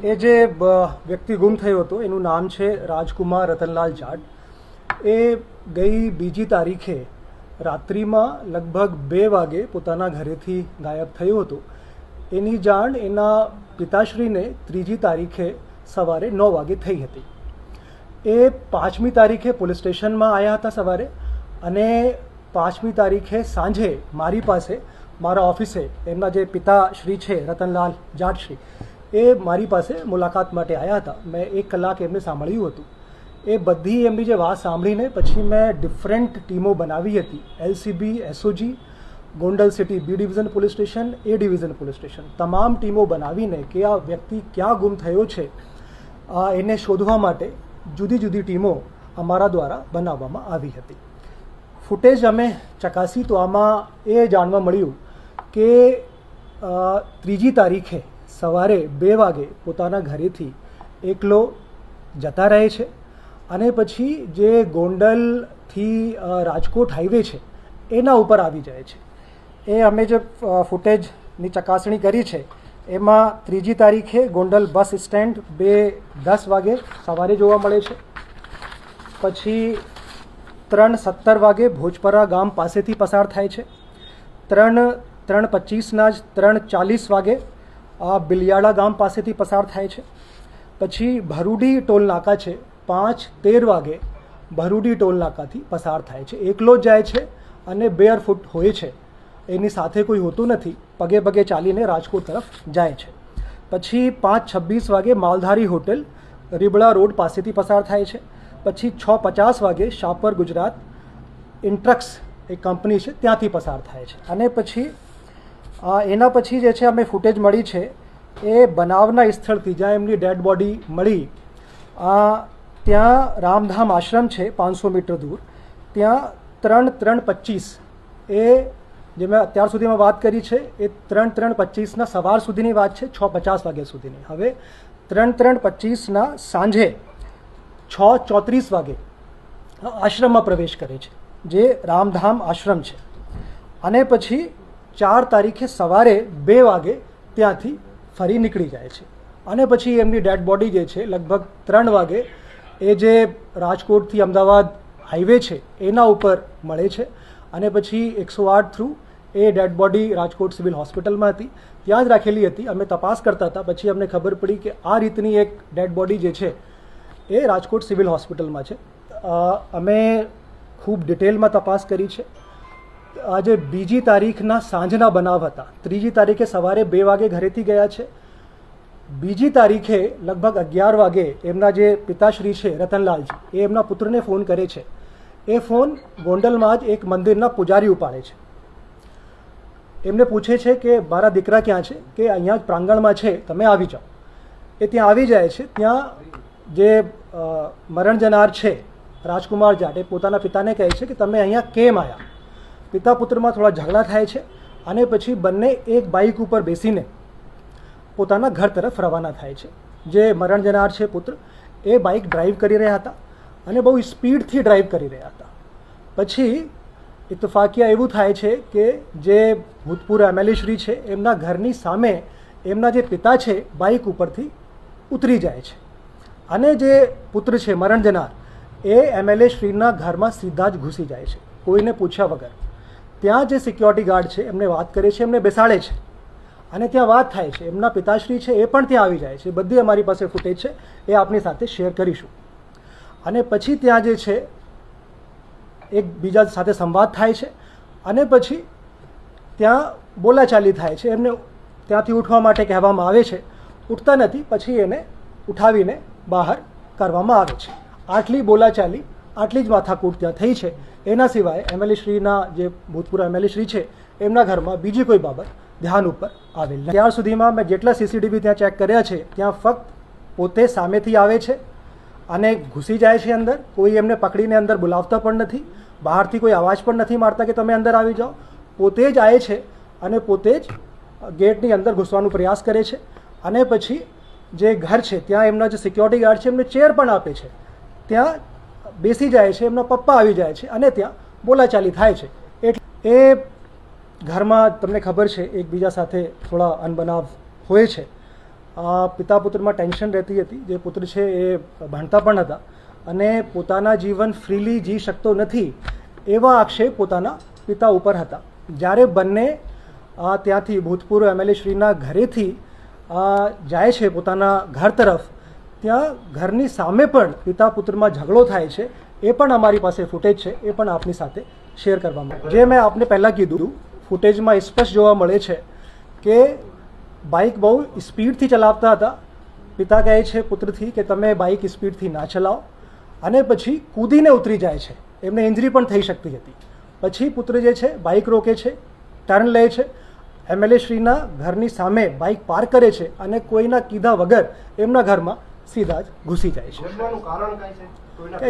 એ જે વ્યક્તિ ગુમ થયો હતો, એનું નામ છે રાજકુમાર રતનલાલ જાટ. એ ગઈ બીજી તારીખે રાત્રિમાં લગભગ બે વાગે પોતાના ઘરેથી ગાયબ થયો હતો. એની જાણ એના પિતાશ્રીને ત્રીજી તારીખે સવારે નવ વાગે થઈ હતી. એ પાંચમી તારીખે પોલીસ સ્ટેશનમાં આવ્યા હતા સવારે અને પાંચમી તારીખે સાંજે મારી પાસે, મારા ઓફિસે એમના જે પિતાશ્રી છે, રતનલાલ જાટશ્રી એ મારી પાસે મુલાકાત માટે આવ્યા હતા. મેં એક કલાક એમને સાંભળ્યું હતું. એ બધી એમની જે વાત સાંભળીને પછી મેં ડિફરન્ટ ટીમો બનાવી હતી. LCB SOG Gondal city B division police station A division police station તમામ ટીમો બનાવીને કે આ વ્યક્તિ ક્યાં ગુમ થયો છે એને શોધવા માટે જુદી જુદી ટીમો અમારા દ્વારા બનાવવામાં આવી હતી. ફૂટેજ અમે ચકાસી તો આમાં એ જાણવા મળ્યું કે ત્રીજી તારીખે સવારે બે વાગે પોતાના ઘરેથી એકલો જતા રહે છે અને પછી જે ગોંડલથી રાજકોટ હાઈવે છે, એના ઉપર આવી જાય છે. એ અમે જે ફૂટેજની ચકાસણી કરી છે, એમાં ત્રીજી તારીખે ગોંડલ બસ સ્ટેન્ડ બે દસ વાગે સવારે જોવા મળે છે. પછી ત્રણ સત્તર વાગે ભોજપરા ગામ પાસેથી પસાર થાય છે. ત્રણ ત્રણ પચીસના જ ત્રણ ચાલીસ વાગે આ બિલિયાળા ગામ પાસેથી પસાર થાય છે. પછી ભરૂડી ટોલ નાકા છે. પાંચ તેર વાગે ભરૂડી ટોલ નાકાથી પસાર થાય છે. એકલો જ જાય છે અને બેર ફૂટ હોય છે. એની સાથે કોઈ હોતું નથી. પગે પગે ચાલીને રાજકોટ તરફ જાય છે. પછી પાંચ છવ્વીસ વાગે માલધારી હોટેલ રીબળા રોડ પાસેથી પસાર થાય છે. પછી છ પચાસ વાગે શાપર ગુજરાત ઇન્ટ્રક્સ, એક કંપની છે, ત્યાંથી પસાર થાય છે. અને પછી એના પછી જે છે અમે ફૂટેજ મળી છે, એ બનાવના સ્થળથી જ્યાં એમની ડેડ બોડી મળી ત્યાં રામધામ આશ્રમ છે, પાંચસો મીટર દૂર. ત્યાં ત્રણ ત્રણ પચીસ એ જે મેં અત્યાર સુધીમાં વાત કરી છે, એ ત્રણ ત્રણ પચીસના સવાર સુધીની વાત છે, છ પચાસ વાગ્યા સુધીની. હવે ત્રણ ત્રણ પચીસના સાંજે છ ચોત્રીસ વાગે આશ્રમમાં પ્રવેશ કરે છે, જે રામધામ આશ્રમ છે. અને પછી ચાર તારીખે સવારે બે વાગે ત્યાંથી ફરી નીકળી જાય છે. અને પછી એમની ડેડ બોડી જે છે, લગભગ ત્રણ વાગે, એ જે રાજકોટથી અમદાવાદ હાઈવે છે, એના ઉપર મળે છે. અને પછી એકસો આઠ through a dead body Rajkot civil હોસ્પિટલમાં હતી. ત્યાં જ રાખેલી હતી. અમે તપાસ કરતા હતા. પછી અમને ખબર પડી કે આ રીતની એક ડેડ બોડી જે છે, એ રાજકોટ સિવિલ હોસ્પિટલમાં છે. અમે ખૂબ ડિટેલમાં તપાસ કરી છે. આજે બીજી તારીખના સાંજના બનાવ હતા. ત્રીજી તારીખે સવારે બે વાગે ઘરેથી ગયા છે. બીજી તારીખે લગભગ અગિયાર વાગે એમના જે પિતાશ્રી છે, રતનલાલજી, એ એમના પુત્રને ફોન કરે છે. એ ફોન ગોંડલમાં જ એક મંદિરના પૂજારી ઉપાડે છે. એમને પૂછે છે કે, મારા દીકરા ક્યાં છે? કે, અહીંયા જ પ્રાંગણમાં છે. તમે આવી જાઓ. એ ત્યાં આવી જાય છે. ત્યાં જે મરણ જનાર છે, રાજકુમાર જાટ, એ પોતાના પિતાને કહે છે કે, તમે અહીંયા કેમ આવ્યા પિતા પુત્રમાં થોડા ઝઘડા થાય છે અને પછી બંને એક બાઇક ઉપર બેસીને પોતાના ઘર તરફ રવાના થાય છે. જે મરણ જનાર છે પુત્ર, એ બાઇક ડ્રાઈવ કરી રહ્યા હતા અને બહુ સ્પીડથી ડ્રાઈવ કરી રહ્યા હતા. પછી ઇતફાકિયા એવું થાય છે કે જે ભૂતપૂર્વ એમએલએશ્રી છે, એમના ઘરની સામે એમના જે પિતા છે બાઇક ઉપરથી ઉતરી જાય છે. અને જે પુત્ર છે, મરણ જનાર, એ એમએલએ શ્રીના ઘરમાં સીધા જ ઘૂસી જાય છે, કોઈને પૂછ્યા વગર. ત્યાં જે સિક્યોરિટી ગાર્ડ છે, એમને વાત કરે છે, એમને બેસાડે છે. અને ત્યાં વાત થાય છે, એમના પિતાશ્રી છે, એ પણ ત્યાં આવી જાય છે. બધી અમારી પાસે ફૂટેજ છે, એ આપની સાથે શેર કરીશું. અને પછી ત્યાં જે છે એકબીજા સાથે સંવાદ થાય છે. અને પછી ત્યાં બોલાચાલી થાય છે. એમને ત્યાંથી ઉઠવા માટે કહેવામાં આવે છે. ઉઠતા નથી, પછી એને ઉઠાવીને બહાર કરવામાં આવે છે. આટલી બોલાચાલી આટલી જ માથાકૂટ ત્યાં થઈ છે. એના સિવાય એમએલએ શ્રીના જે ભૂતપૂર્વ એમએલએ શ્રી છે, એમના ઘરમાં બીજી કોઈ બાબત ધ્યાન ઉપર આવેલ. ત્યાર સુધીમાં મેં જેટલા સીસીટીવી ત્યાં ચેક કર્યા છે, ત્યાં ફક્ત પોતે સામેથી આવે છે અને ઘૂસી જાય છે અંદર. કોઈ એમને પકડીને અંદર બોલાવતા પણ નથી. બહારથી કોઈ અવાજ પણ નથી મારતા કે તમે અંદર આવી જાઓ. પોતે જ આવે છે અને પોતે જ ગેટની અંદર ઘૂસવાનો પ્રયાસ કરે છે. અને પછી જે ઘર છે, ત્યાં એમના જે સિક્યોરિટી ગાર્ડ છે, એમને ચેર પણ આપે છે. ત્યાં બેસી જાય છે, એમના પપ્પા આવી જાય છે અને ત્યાં બોલાચાલી થાય છે. એટલે એ ઘરમાં તમને ખબર છે, એકબીજા સાથે થોડા અનબનાવ હોય છે. આ પિતા પુત્રમાં ટેન્શન રહેતી હતી. જે પુત્ર છે એ ભણતા પણ હતા અને પોતાના જીવન ફ્રીલી જી શકતો નથી એવા આક્ષેપ પોતાના પિતા ઉપર હતા. જ્યારે બંને ત્યાંથી ભૂતપૂર્વ એમએલએ શ્રીના ઘરેથી જાય છે પોતાના ઘર તરફ ત્યાં ઘરની સામે પણ પિતા પુત્રમાં ઝઘડો થાય છે. એ પણ અમારી પાસે ફૂટેજ છે. એ પણ આપની સાથે શેર કરવામાં જે મેં આપને પહેલાં કીધું ફૂટેજમાં સ્પષ્ટ જોવા મળે છે કે બાઇક બહુ સ્પીડથી ચલાવતા હતા. પિતા કહે છે પુત્રથી કે તમે બાઇક સ્પીડથી ના ચલાવો. અને પછી કૂદીને ઉતરી જાય છે. એમને ઇન્જરી પણ થઈ શકતી હતી. પછી પુત્ર જે છે બાઇક રોકે છે ટર્ન લે છે. એમએલએ શ્રીના ઘરની સામે બાઇક પાર્ક કરે છે અને કોઈના કીધા વગર એમના ઘરમાં સીધા જ ઘૂસી જાય છે. કારણ છે?